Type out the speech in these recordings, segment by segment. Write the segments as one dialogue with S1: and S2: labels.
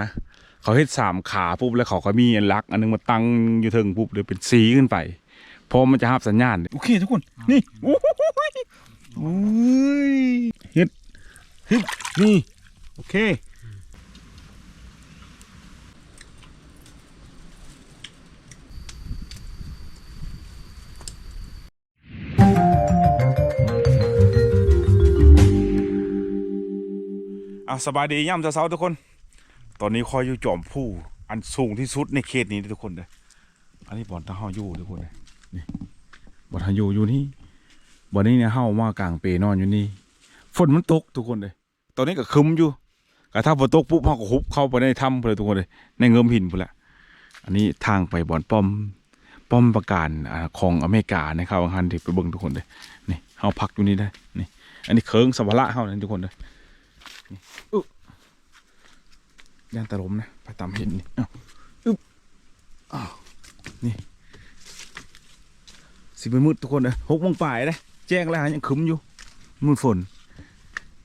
S1: นะเขาเฮ็ดสามขาปุ๊บแล้วเขาก็มีอันลัก อันนึงมาตั้งอยู่เทิงปุ๊บเลยเป็นสีขึ้นไปพอมันจะรับสัญญาณโอเคทุกคนนี่โอ้ยโอ้ยเฮ็ดเฮ็ดนี่โอเคอะสบายดีย่ำเช้าๆทุกคน ตอนนี้คอยอยู่จอมผู้อันสูงที่สุดในเขตนี้ทุกคนเลยอันนี้บ่อนทางเฮาอยู่ทุกคนเลยนี่บ่อนทาอยู่อยู่นี่บ่อนนี้เนี่ยเฮามากลางเปนอนอยู่นี่ฝนมันตกทุกคนเลยตอนนี้ก็คึมอยู่กระถ้าฝนตกปุ๊บเฮาก็ฮุบเข้าไปในถ้ำเลยทุกคนเลยในเงิมหินพุ่นละอันนี้ทางไปบ่อนป้อมป้อมประการอ่าของอเมริกานะครับบางท่านที่ไปเบิ่งทุกคนเลยนี่เฮาพักอยู่นี่ได้นี่อันนี้เคิงสัมภาระเฮานะทุกคนเลย ย่านตะลมนะไปตามเห็นนี่อ้าวอึ๊บอ้าวนี่สิบมืดทุกคนเลยหกโมงป่ายเลยแจ้งแล้วยังคึ้มอยู่มืดฝน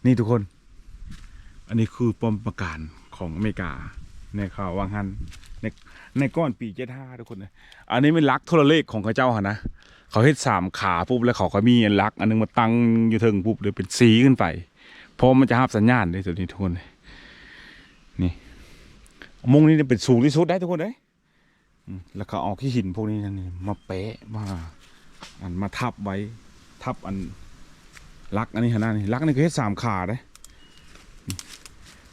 S1: นี่ทุกคน อันนี้คือป้อมประการของอเมริกาในข่าววังฮันในในก้อนปีเจ็ดห้าทุกคนเลยอันนี้เป็นลักโทรเลขของเขาเจ้าหะนะเขาเฮ็ดสามขาปุ๊บแล้วเขาก็มีอันลัก อันนึงมาตั้งอยู่เทิงปุ๊บเลยเป็นสีขึ้นไปพอมันจะรับสัญญาณเลยตัวนี้ทุกคนเลย มุงนี่เป็นสูงที่สุดได้ทุกคนเลยแล้วก็เอาขี้หินพวกนี้นี่มาเปะมาอันมาทับไว้ทับอันลักอันนี้ขนาดนี้ลักนี่คือเฮ็ดสามขาเลย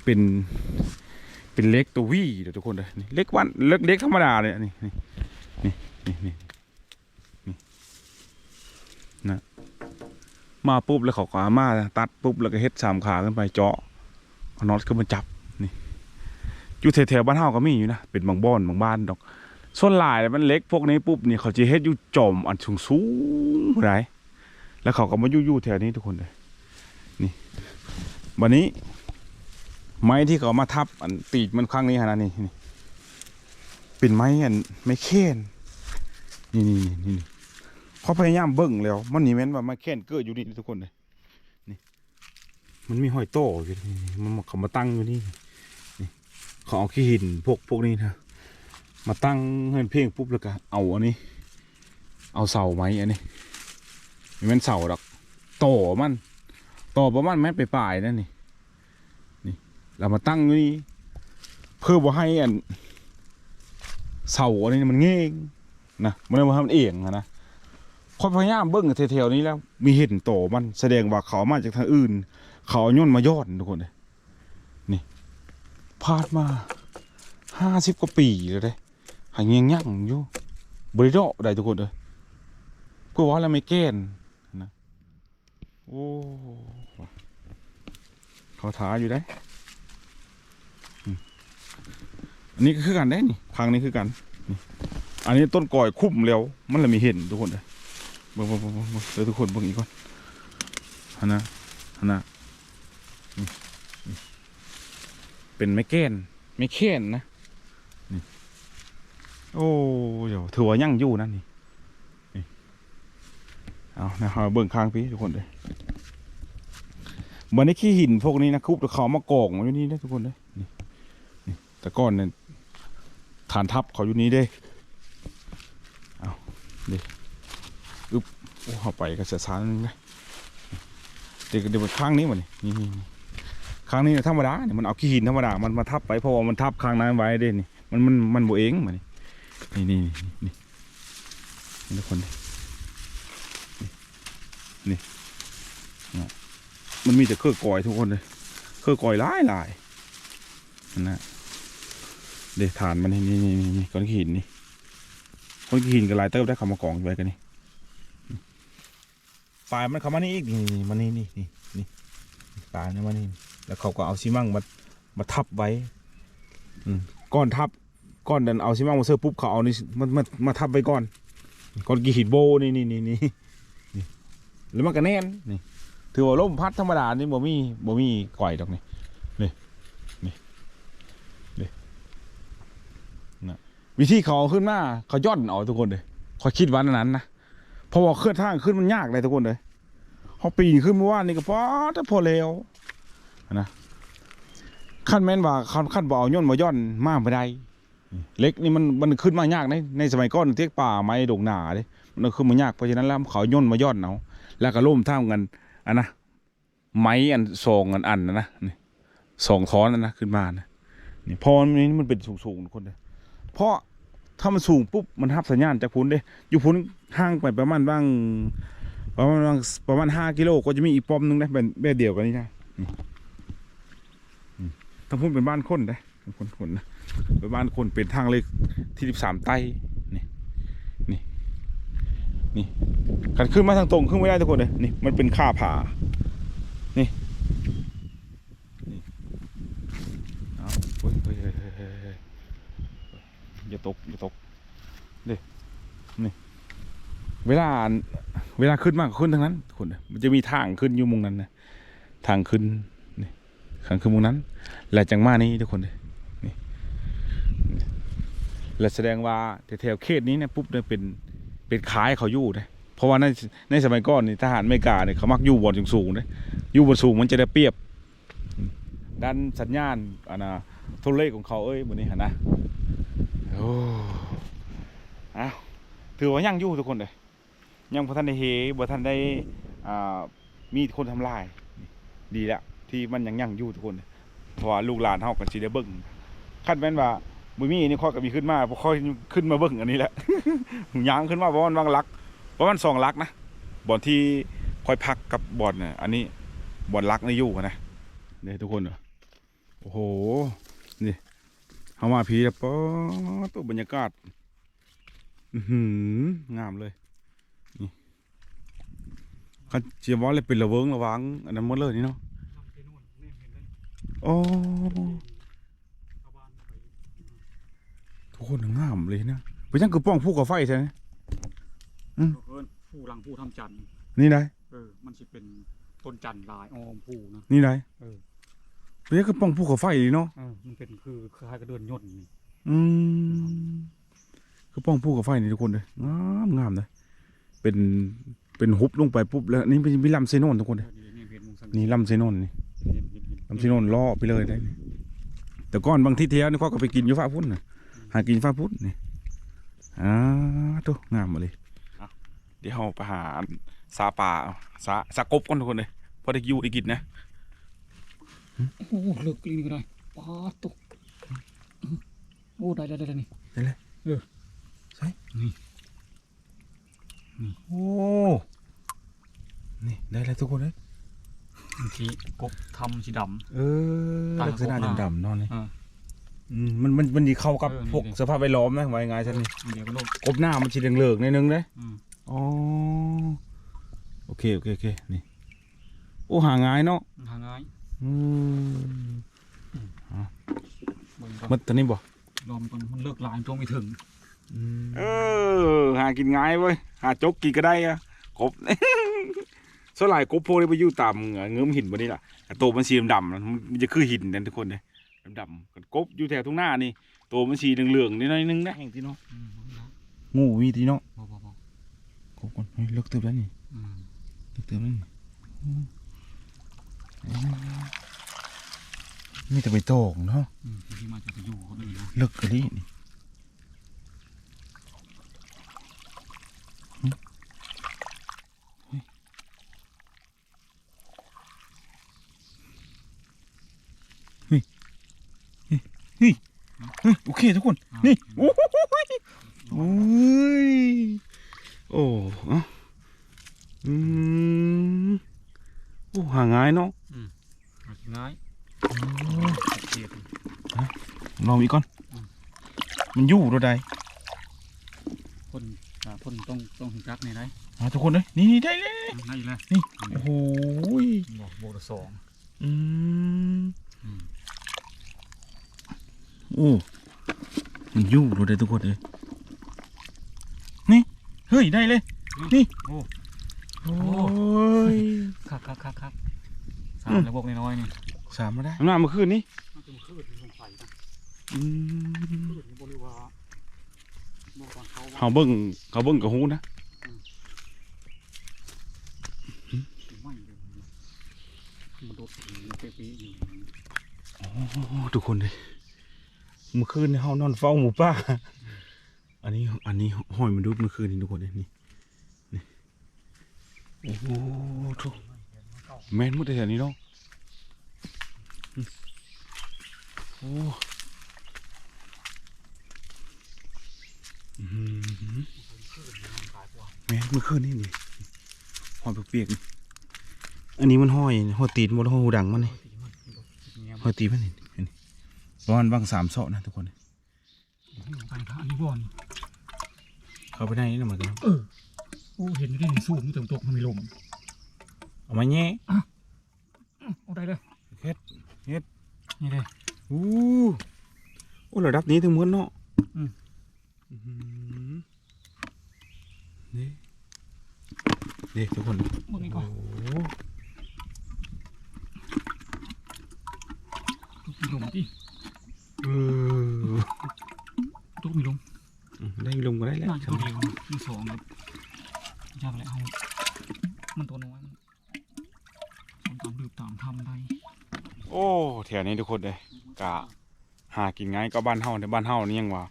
S1: เป็นเป็นเล็กตัววี่เดี๋ยวทุกคนเลยเล็กวันเล็กเล็กธรรมดาเลยอันนี่นี่นี่นี่นี่นะมาปุ๊บแล้วเขาก็เอามาตัดปุ๊บแล้วก็เฮ็ดสามขาขึ้นไปเจาะน็อตขึ้นมาจับ อยู่แถวๆบ้านเฮาก็มีอยู่นะเป็นบางบ้านบางบ้านดอก ส่วนหลายมันเล็กพวกนี้ปุ๊บนี่เขาจะเฮ็ดอยู่จอมอันสูงสูงไรแล้วเขาก็มาอยู่อยู่แถวนี้ทุกคนเลยนี่วันนี้ ไม้ที่เขามาทับอันตีดมันข้างนี้ฮะนะนี่นี่เป็นไม้อันไม้เค้นนี่นี่นี่นี่เขาพยายามเบิ่งแล้ว มันนี่แม่นว่าไม้เค้นเกิดอยู่นี่ทุกคนเลยนี่มันมีหอยโตอยู่นี่มันเขามาตั้งอยู่นี่ เขาเอาขี้หินพวกพวกนี้นะมาตั้งให้เพ่งปุ๊บแล้วก็เอาอันนี้ เอาเสาไม้อันนี้มันเป็นเสาดอกต่อมันต่อประมาณแม่ไปปลายๆนั่นนี่นี่เรามาตั้งนี่เพื่อว่าให้อันเสาอันนี้มันเง่งนะมันเลยมาทำเองนะคนพยายามเบิ้งแถวๆนี้แล้ว มีเห็นโตอมันแสดงว่าเขามาจากทางอื่น เขาเอาย่นมายอดทุกคนเลย ผ่านมาห้าสิบกว่าปีแล้วเด้หางยังยั่งอยู่บริโดได้ทุกคนเลยก็ว่าแล้วไม่แก้นนะโอ้เขาท้าอยู่ได้อันนี้ก็คือกันได้นี่พังนี้คือกันอันนี้ต้นก่อยคุ้มแล้วมันเลยมีเห็นทุกคนเลยเบิ่งเบิ่งเบิ่งเบิ่งเบิ่งเดี๋ยทุกคนเบิ่งอีกก่อนฮันะฮันนะ เป็นไม้แก้นไม้แค้นนะนี่โอ้เดี๋ยวถือว่ายั่งอยู่นั่นนี่เอานะครับเบิ่งข้างพี่ทุกคนเลยวันนี้ขี้หินพวกนี้นะคุบต่เขามากองอยู่นี่นะทุกคนเลยนี่นี่แต่ก้อนเนี่ยฐานทัพเขาอยู่นี่เด้เอาเด้อึ๊บโอ้เข้าไปก็เสียสารนึงนะเดี๋ยวเดี๋ยวข้างนี้มันนี่นี่นี่ รั้งนี้ธรรมดาเนี่ยมันเอาขี้หินธรรมดา มันมาทับไปเพราะว่ามันทับข้างนั้นไว้เด้นี่มันมันมันโบเองมานี่นี่นี่นี่นี่ทุกคนนี่นี่มันมีแต่เครือก่อยทุกคนเลยเครือก่อยหลายหลายนั่นนะเดี๋ยวฐานมันนี่นี่นี่นี่ก้อนขี้หินนี่ก้อนขี้หินกับลายเติบได้เขามากองไว้กันนี่ปลายมันเข้ามานี่อีกนี่มันนี่นี่นี่นี่ปลายนี่มานี่ แล้วเขาก็เอาซีมั่งมามาทับไว้อก้อนทับก้อนเดินเอาซีมั่งมาเสิร์ฟปุ๊บเขาเอานี่มามามาทับไว้ก่อนก้อนกีหินโบนี่นี่นี่นี่แล้วมันก็แน่นนี่ถือว่าลมพัดธรรมดานี่บ่มีบ่มีก่อยดอกนี่นี่นี่นี่นะวิธีเขาขึ้นมาเขาย่อนเอาทุกคนเลยเขาคิดวันนั้นนะเพราะว่าเคลื่อนทางขึ้นมันยากเลยทุกคนเลยเขาปีนขึ้นเมื่อวานนี่ก็พอจะพอแล้ว นะขั้นแม่นว่าขั้นขั้นบ่เอาย่นบ่ย่อนมาบ่ได้เล็กนี่มันมันขึ้นมายากในในสมัยก่อนเทียกป่าไม้ดงหนาเด้มันขึ้นมายากเพราะฉะนั้นแล้วเขาย่นมาย่อนเอาแล้วก็ล่มท่ามกันอันนะไม้อันสองอันอันนะนี่สองท้อนนะนะขึ้นมานะนี่พอมันนี่มันเป็นสูงๆทุกคนเลยเพราะถ้ามันสูงปุ๊บมันรับสัญญาณจากพุ้นเด้อยู่พุ้นห่างไปประมาณบ้างประมาณบ้างประมาณห้ากิโลก็จะมีอีกป้อมหนึงนะเป็นแบบเดียวกันนี่นะ ทางพุ่นเป็นบ้านคนได้เป็นคนคนนะเป็นบ้านคนเป็นทางเลขที่สิบสามไต้นี่นี่นี่กันขึ้นมาทางตรงขึ้นไม่ได้ทุกคนเลยนี่มันเป็นค่าผานี่นี่เอาเฮ้ยเฮ้ยเฮ้ยเฮ้ยอย่าตกอย่าตกเด้นี่เวลาเวลาขึ้นมากขึ้นทางนั้นทุกคนมันจะมีทางขึ้นอยู่มุมนั้นนะทางขึ้น นี่ทางขึ้นมุมนั้นและจังมานี้ทุกคนเลยนี่และแสดงว่าแถวๆเขตนี้เนี่ยปุ๊บเนี่ยเป็นเป็นขายเขาอยู่นะเพราะว่าในในสมัยก่อนนี่ทหารอเมริกาเนี่ยเขามักอยู่บนสูงๆนะอยู่บนสูงมันจะได้เปรียบ ด้านสัญญาณอันนะทรเลขของเขาเอ้ยบนนี้ห็นนะโอ้อ้าวถือว่ายังอยู่ทุกคนเลยยังพอท่านได้เฮบ่ท่านได้อ่ามีคนทำลาย ดีแล้ว ที่มันยังยั่งอยู่ทุกคนเพราะว่าลูกหลานเฮาก็สิได้เบิ่งคันแม่นว่าบ่มีนี่ค่อก็มีขึ้นมาบ่ค่อยขึ้นมาเบิ่งอันนี้แหละยางขึ้นมาปราะมาณวางลักปราะมาณ2หลักนะบอนที่ค่อยพักกับบ่อนน่ะอันนี้บอนหลักนี่อยู่นะเนี่ยทุกคนเนอะโอ้โหนี่เฮามาพีแล้วป๊อตัวบรรยากาศหืงามเลยนี่คันเจียมว่าเลยเป็นระเวิงระวังอันนั้นหมดเลยนี่เนาะ
S2: ทำที่นู่นนี่เห็นเลย
S1: โอ้
S2: ชาวบ้านไป
S1: ทุกคนงามเลยนะไปยังคือป้องผู้กับไฟใช่ไหม
S2: เพิ่นผู้หลังผู้ทำจันทร์
S1: นี่ได
S2: เออ มันสิเป็นต้นจันทร์ลายออมผู้นะ
S1: นี่ได
S2: เออ
S1: ไปยังคือป้องผู้กับไฟเลยเนาะ
S2: เออมันเป็นคือคล้ายกับเดินยนต์นี่
S1: อืมคือป้องผู้กับไฟนี่ทุกคนเลยงามงามเลยเป็นเป็นฮุบลงไปปุ๊บแล้วนี่เป็นมีลำเซโนนทุกคน
S2: เอ
S1: เลย
S2: อนี่นี่เห็นมุงสัง
S1: นี่ลำเซโนนนี่
S2: เห็นเห็นเห็น
S1: ลำเซโนนล่อไปเลยได้นี่แต่ก่อนบางที่เที่ยวนี่เขาก็ไปกินอยู่ฟ้าพุ่นน่ะหากินฟ้าพุ่นนี่อ่าตัวงามหมดเลยอะเดี๋ยวเราไปหาซาป่าซาซากบก่อนทุกคนเลยพอได้อยู่ได้กินนะ
S2: โอ้โหเลิกกลิ้งนี่ก็ได้ปาดตุกโอ้ได้ได้ได้ได้นี่
S1: โอ้นี่ได้แล้วทุกคนเลย
S2: บางทีกบทำสีด
S1: เออ
S2: ตา
S1: ลักษณะ
S2: ครบหน้า
S1: ดำๆเนอนนี่
S2: อ่า
S1: อืมมันมันมันดีเข้ากับ
S2: เออนี่
S1: พวก
S2: ดิ
S1: สภาพแวดล้อมนะไว้ไงฉันนี่ำ
S2: เดี๋ยวก็ลง
S1: กบหน้ามันสีเหลืองๆนิดนึงเลย
S2: อืม
S1: อ๋อโอเคโอเคโอเคนี่โอ้หาง่ายเนาะ
S2: มันหาง่าย
S1: อืม
S2: เบิ่งก่อน
S1: มันตอนนี้บ่
S2: รอมนก่อนมันเลิกลายตัวไม่ถึง
S1: เออหากินง่ายเว้ยหาจกกินก็ได้อะกบ ส่วนหลายกบพวกนี้ไปอยู่ตามเงื้อมหินบนนี้ล่ะแต่ตัวมันสีดำๆนะมันจะคือหินนั่นทุกคนเลยดำๆกันกบอยู่แถวทุ่งหน้านี่ตัวมันสีเหลืองๆนิดหน่อยนึงนะแห่งที่เนาะ
S2: อืมเอาละ
S1: งูมีที่เนาะ
S2: บ่บ่บ่
S1: กบก่อนเฮ้ยเลิกเติบแล้วนี่
S2: อืม
S1: เลิกเติบแล้วนี่อืมมีแต่ใบตองเนาะ
S2: อืมที่มาจะไปอยู่เขาเลยนะ
S1: เลิกกันดินี่เฮ้ยเฮ้ยเฮ้ยเฮ้ยโอเคทุกคน
S2: อะ
S1: นี่โอ้โหโอ้ยโอ้เอ้าอืมโอ้หาง่ายเนาะ
S2: หากินง่ายเขียด
S1: ลองอีกก่อน
S2: อืม
S1: มันอยู่ตัวใด
S2: คนอ่าคนต้องต้องถึงจักในไร
S1: มาทุกคนเลยนี่นี่ได้เลย
S2: นั่นอีกแล้ว
S1: นี่โอ้โหย
S2: บอกโบกสอง
S1: อืม
S2: อืม
S1: โอ้มันอยู่ตัวใดทุกคนเลยนี่ เฮ้ย ได้เลย นี่
S2: โอ้
S1: โอ้ย
S2: ครับครับครับครับสา
S1: อื
S2: ม
S1: ม
S2: แล้วบอกน้อยๆนี่
S1: สามมาได้น้ำเมื่อคืนนี้
S2: น่าจะมาขึ้นลงไปนะ
S1: อืม
S2: ขึ้นบริวารบอกก่อนเขาว่า
S1: เขาเบิ่งเขาเบิ่งกับหูนะ
S2: ไม่เลยมันโดดเปรี้ยๆอยู่
S1: โอ้โหโอ้ทุกคนเลย เมื่อคืนเฮานอนเฝ้าหมูป่าอันนี้อันนี้ห้อยมันดูเมื่อคืนนี่ทุกคนนี่นี่โอ้โหทุกแมนหมดเลยอันนี้เนาะโอ้อื้อหือแม่นเมื่อคืนนี่นี่ห้อยเปียกๆอันนี้มันห้อยห้อยตีนบนห้อยหูดังมันนี่ห้อยตีมันนี่เห็น ประมาณบางสามเสาะนะทุกคน
S2: ไปพระอันนี้ก่อน
S1: เข้าไปได้นี่นะมันกัน
S2: เออโอ้เห็นได้ในสูงนี่ตรงตกมันมีลม
S1: เอามาแง่
S2: เอาได้เลย
S1: เฮ็ด
S2: นี่เลย
S1: อู้โอ้ระดับนี้ถึงเหมือนเนาะ
S2: อืม
S1: อื้อหือนี่นี่ทุกคน
S2: มึงนี่ก่
S1: โอ้
S2: อน
S1: โห
S2: ตกมีลมดิ
S1: เออ
S2: ตกมีลม
S1: อืมได้ลงก็ได้แล้ว
S2: น่าจะตัวเดียวมีสองครับยากแหละเอามันตัวน้อยมันตามดืบตามทำได้
S1: โอ้แถวนี้ทุกคนเลยกะหากินง่ายก็บ้านเฮาในบ้านเฮานี่ยังว่า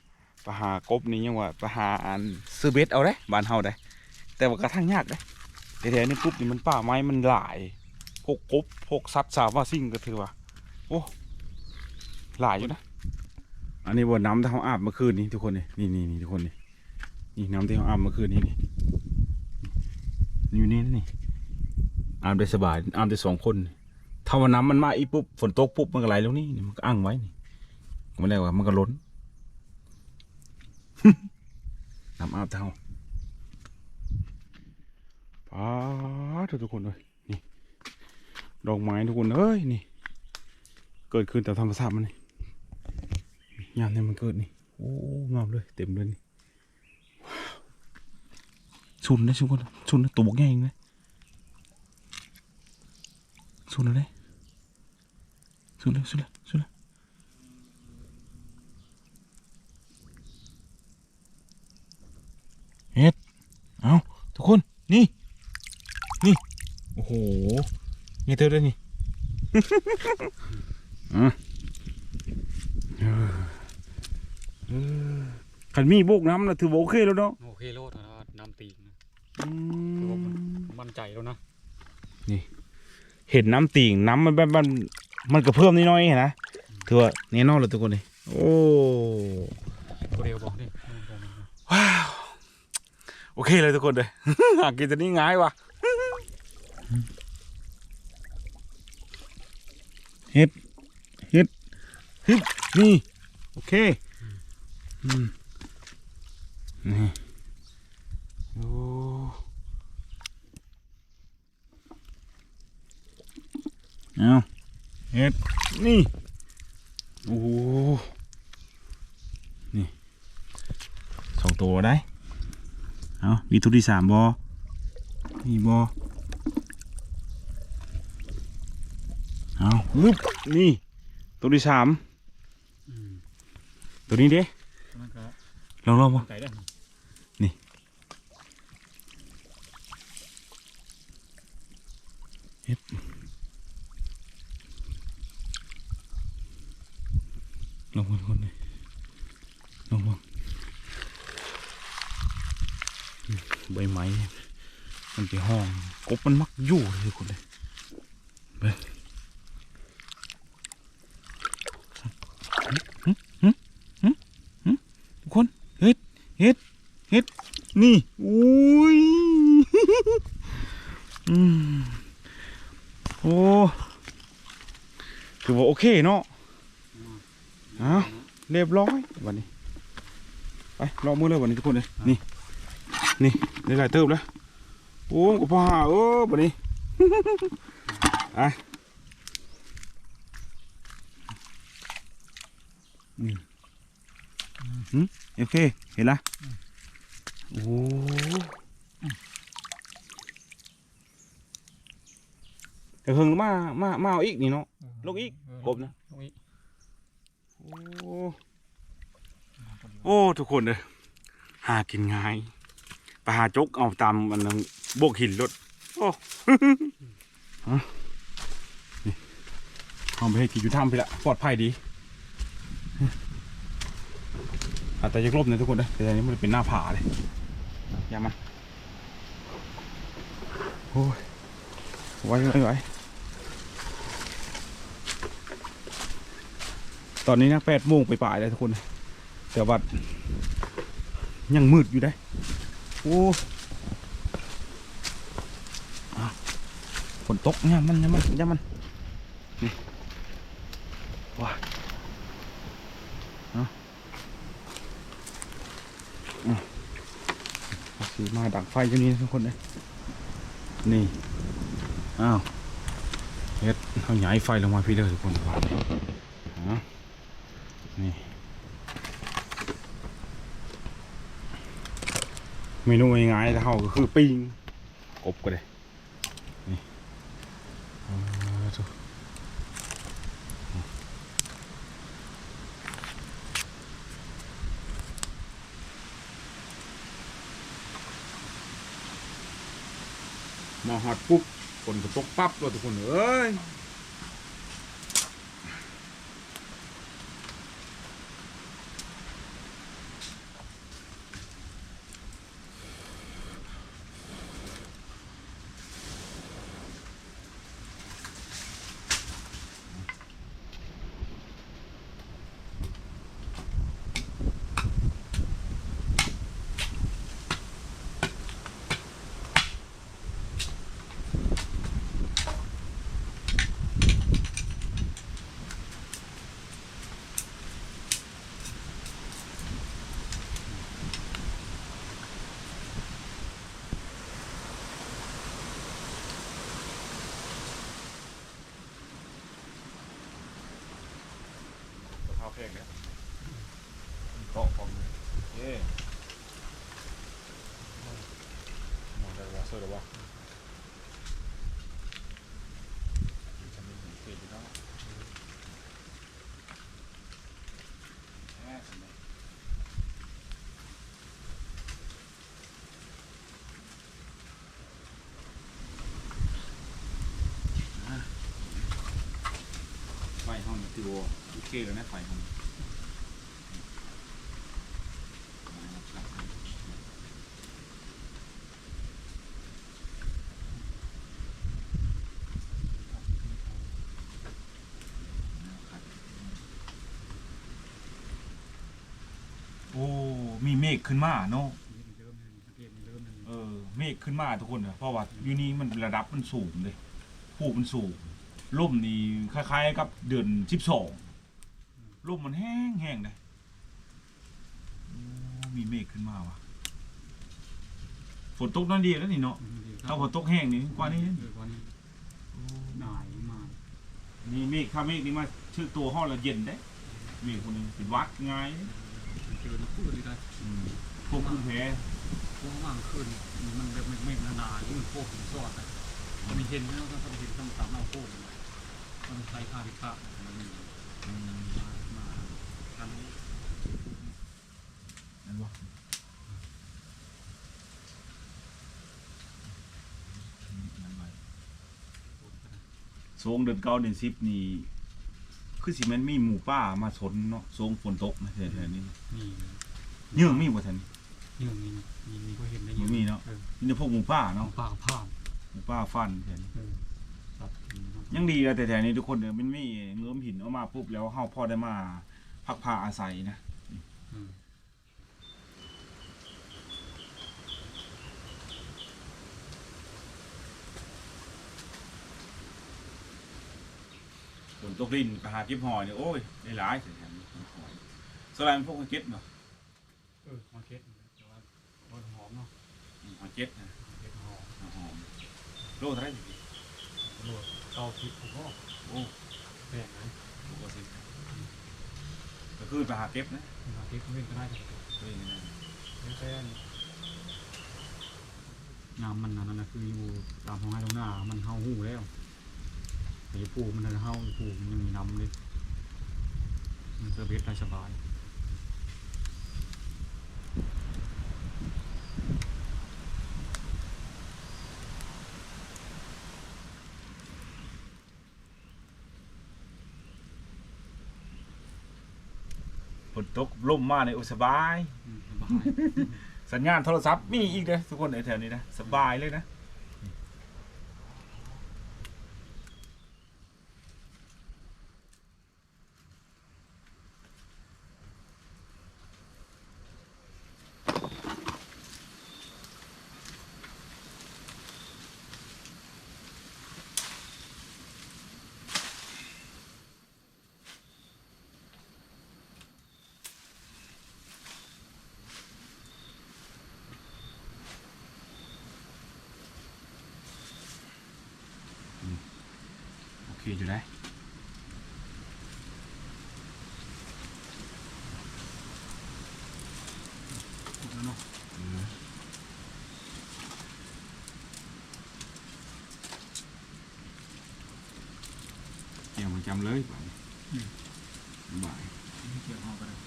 S1: ไปหากบนี่ยังว่าไปหาอันซื้อเบ็ดเอาได้บ้านเฮาได้ แต่ว่ากระทั่งยากได้แต่แถวนี้ปุ๊บนี่มันป่าไม้มันหลายพวกกบพวกสัตว์สาวว่าสิ่งก็ถือว่าโอ้หลายอยู่นะ อันนี้บ่น้ำที่เขาอาบเมื่อคืนนี้ทุกคนนี่นี่นี่นี่ทุกคนนี่นี่น้ำที่เขาอาบเมื่อคืนนี้นี่อยู่นี่นี่อาบได้สบายอาบได้สองคนนี่ถ้าวันน้ำมันมาอีปุ๊บฝนตกปุ๊บมันก็ไหลลงนี่นี่มันก็อ้างไว้นี่ไมันแล้วว่ามันก็ล้นน้ำอาบเท่าป้าทุกคนเลยนี่ดอกไม้ทุกคนเอ้ยนี่ เกิดขึ้นแต่ธรรมชาติมันนี่ ยามเนี่ยมันเกิดนี่ โอ้งามเลย เต็มเลยนี่ชุนนะชุนคนชุนนะตัวบกใหญ่เลยชุนเลยชุนเลยชุนเลยชุนเลยเฮ็ดเอาทุกคน นี่ นี่ โอ้โหนี่เธอด้วยนี่อะ ขันมีโบกน้ำนะถือว่าโอเคแล้วเนาะ
S2: โอเคโลดนะน้ำตีนนะ
S1: อื
S2: ถือว่ามัน
S1: ม
S2: มั่นใจแล้วนะ
S1: เห็นน้ำติ่งน้ำมันแบบมันมันก็เพิ่มนิดหน้อยๆนะถือว่าแน่นอนเลยทุกคนเลยโอ้
S2: ตัวเดียวบอกดิ
S1: ว้าวโอเคเลยทุกคนเลย หากินตัวนี้ง่ายว่ะเฮ็ดเฮ็ดเฮ็ดนี่โอเคอืม นี่โอ้เอาเฮ็ดนี่ โอ้นี่สองตัวได้ เอามีตัวที่สามบอมีบอเอาลุบนี่ ตัวที่สามตัวนี้เด้ ลองลองบ่
S2: มั่นใจได้
S1: ลองคนคนเลยลองบ่อืมใบไม้มันไปห้องกบมันมักอยู่เลยทุกคนเลยไปหึหึหึหึทุกคนเฮ็ดเฮ็ดเฮ็ด นี่อุ้ยอืมโอ้ถือว่าโอเคเนาะอ้าวเรียบร้อยวันนี้ไปรอมือเลยวันนี้ทุกคนเลยนี่นี่ได้หลายเติบแล้วโอ้ก็พอหาเออวันนี้ไปอืมอืมโอเคเห็นละ โอ้แต่เพิ่งมา มา มาเอาอีกนี่เนาะ ลงอีกกบนะ
S2: ลงอีก
S1: โอ้ โอ้ ทุกคนเลยหากินง่ายไปหาจกเอาตามมันนั้นโบกหินรถ โอ้ฮะนี่หเอาไปให้กินอยู่ถ้ำไปละปลอดภัยดีอาจจะยังลบนะทุกคนนะแต่อันนี้มันเป็นหน้าผาเลย อย่ามาโอ้ยไว้ไว้ไว้ตอนนี้นะแปดโมงไปป่ายๆเลยทุกคนนะแต่ว่ายังมืดอยู่ได้ โอ้อะฝนตกเนี่ยมันเนี่ยมันเนี่ยมันนี่ว้าเอาเอาเอาสีมาดัง ไฟอยู่นี่ทุกคนเลยนี่อ้าวเฮ็ดเอาหยายไฟลงมาพี่เด้อทุกคนว่านี่เอานี่เมนูง่ายๆแต่เขาก็คือปิ้งกบก็ได้นี่เอาเถอะ มาหอดปุ๊บฝนก็ตกปั๊บเลยทุกคนเอ้ยข้าวเพลงเนี่ยเกาะผมเย้มองได้ว่าเสื้อหรือว่าจะมีเศษอยู่เนาะแม่สมัย ติวโอเคแล้วนะไฟโอ้ มีเมฆขึ้นมาเนาะ
S2: เอ
S1: อ เมฆขึ้นมาทุกคนนะเพราะว่าอยู่นี่มันระดับมันสูงเลยภูมันสูง ร่มนี่คล้ายๆกับเดือนสิบสองร่มมันแห้งแห้งเลยโอ้มีเมฆขึ้นมาว่ะฝนตกนั่นดีแล้วนี่เนาะถ้าฝนตกแห้งนี่กว่านี้
S2: เออวันนี้หน่ายมาก
S1: นี่เมฆถ้าเมฆนี่มาชื่อตัวห้องละเย็นได้เมฆคนนี้เป็นวัดง่าย
S2: เจอน้ำพุเลยได้
S1: อืมพวกภูมิแพ้
S2: พวกมากขึ้นมันแบบไม่ไม่นานๆที่มันโคกถึงซอดอะมันเห็นแล้วก็ต้องเห็นต้องตามเอาโคก มันใช้คาริกะมันมามาทันนี้
S1: นั่นวะทรงเดือนเก้าเดือนสิบนี่คือสิแมันมีหมู่ป้ามาสนเนาะทรงฝนตกนะแถวๆนี้
S2: นี่
S1: เยื่องมีบ่ทัน
S2: ยังมีมีมีก็เห็นได้
S1: มีเนาะ
S2: เออ
S1: มีแต่พวกหมู่ป้าเนาะ
S2: ปากผ้า
S1: หมู่ป้าฟันแถวนี้
S2: เออครับ
S1: ยังดีนะแต่แถวนี้ทุกคนเดี๋ยวมันมีเงื้อมหินออกมาปุ๊บแล้วเฮาพอได้มาพักผ้าอาศัยนะ
S2: อืม
S1: ฝนตกดินไปหาเก็บหอยเนี่ยโอ้ยได้หลายแถวนี้หอยสไลด์มันพวกเก็บเนาะ
S2: เออมาเก็ตแต่ว่าบนหอมเนาะ
S1: อืมหอยเก็บนะ
S2: เก็ตหอม
S1: หอมโลเท่าไหรอยู่ดี
S2: โหลด เตาทิพย์ผมก็
S1: โอ้
S2: แปลกนะ
S1: ปกติก็คือไปหาเก็บนะ
S2: มาเก็ตเล่นก็ได้แต่ตัว
S1: เฮ้ยนี่นะ
S2: แค่น้ำมันนั่นนะคืออยู่ตามท้องไร่ท้องนา มันเฮาหูแล้วแต่อยู่ปูมันเฮาอยู่ปูมันยังมีน้ำเลยมันเซอร์เบสได้สบาย
S1: ตกลมมาเนี่ยโอ้สบาย
S2: อืมสบาย
S1: สัญญาณโทรศัพท์มีอีกเด้อทุกคนในแถวนี้นะสบายเลยนะ โอเคอยู่ได้
S2: แล้วเนาะ
S1: เกี่ยวประจำเลยบ่ายบ่าย
S2: ไม่เกี่ยวข้องกันเลย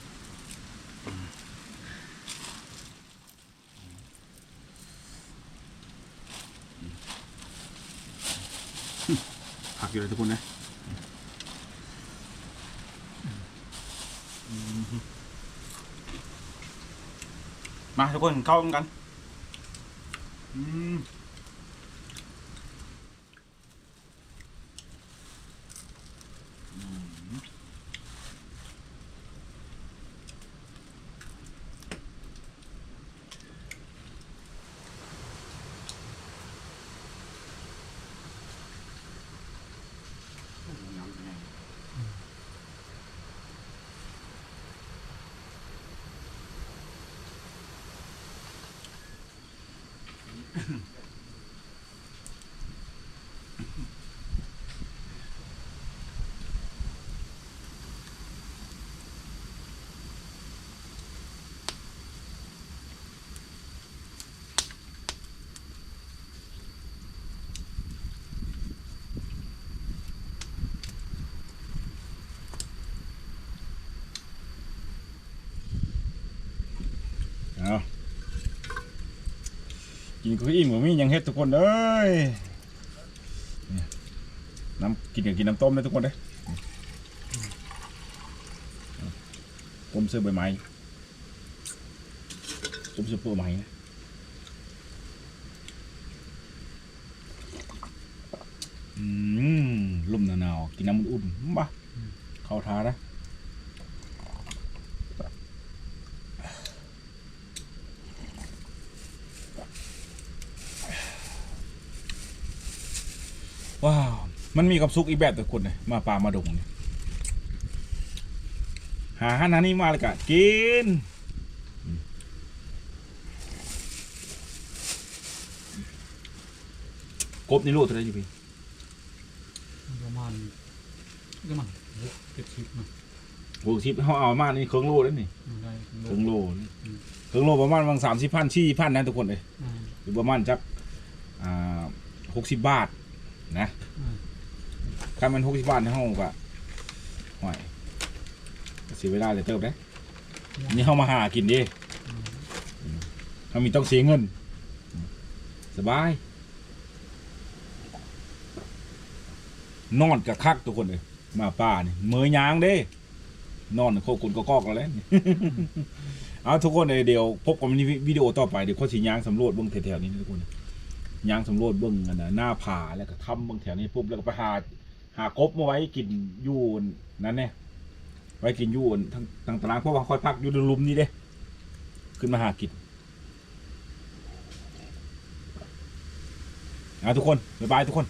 S1: ผัก อยู่เลยทุกคนนะมาทุกคนเข้ากัน อืมเอา กินก็อิ่มก็มีหยังเฮ็ดทุกคนเอ้ยเนี่ยน้ำกินกับกินน้ำต้มเลยทุกคนเด้ก้มเสื้อใบไม้ก้มเสื้อปลือกไม้นะอืมลมหนาวๆกินน้ำอุ่นๆบ้าเข้าทานะ ว้าวมันมีกับซุกอีกแบบแต่คนเลยมาปลามาดงเนี่ยหาอาหารนี้มาเลยกะกินอืมกบในโลเท่าไหรอยู่พี่
S2: ประมาณประมาณหกเจ็ดสิบนะ
S1: โอ้ทิพเขาเอามานี่เครื่องโลแล้วนี่
S2: ได้
S1: เครื่องโลนี่
S2: อืม
S1: เครื่องโลประมาณบางสามสิบพันชี่พันนะทุกคนเลย
S2: อ่า
S1: หรือประมาณจักอ่าหกสิบบาทนะ
S2: อ่า
S1: ถ้ามันหกสิบบาทในห้องก็ห่วยก็เสียเวลาเลยเติบได้นี่เขามาหากินดิ
S2: อืม
S1: เขามีต้องเสียเงิน สบาย นอนกับคักทุกคนเลยมาป่านี่เมยยางเด้ นอนโคกุนก็กอกแล้วแหละเอาทุกคนเลยเดี๋ยวพบกันในวิดีโอต่อไปเดี๋ยวเขาสิยางสำรวจเบื้องแถวๆนี้นะทุกคนยางสำรวจเบื้องอันน่ะหน้าผาแล้วก็ทำเบื้องแถวนี้ปุ๊บแล้วก็ไปหา หากบมาไว้กินยูนนั้นเนี่ยไว้กินยูนทางทางตารางเพราะว่าค่อยพักอยู่ในลุมนี้เด้ ขึ้นมาหากินนะทุกคนบ๊ายบายทุกคน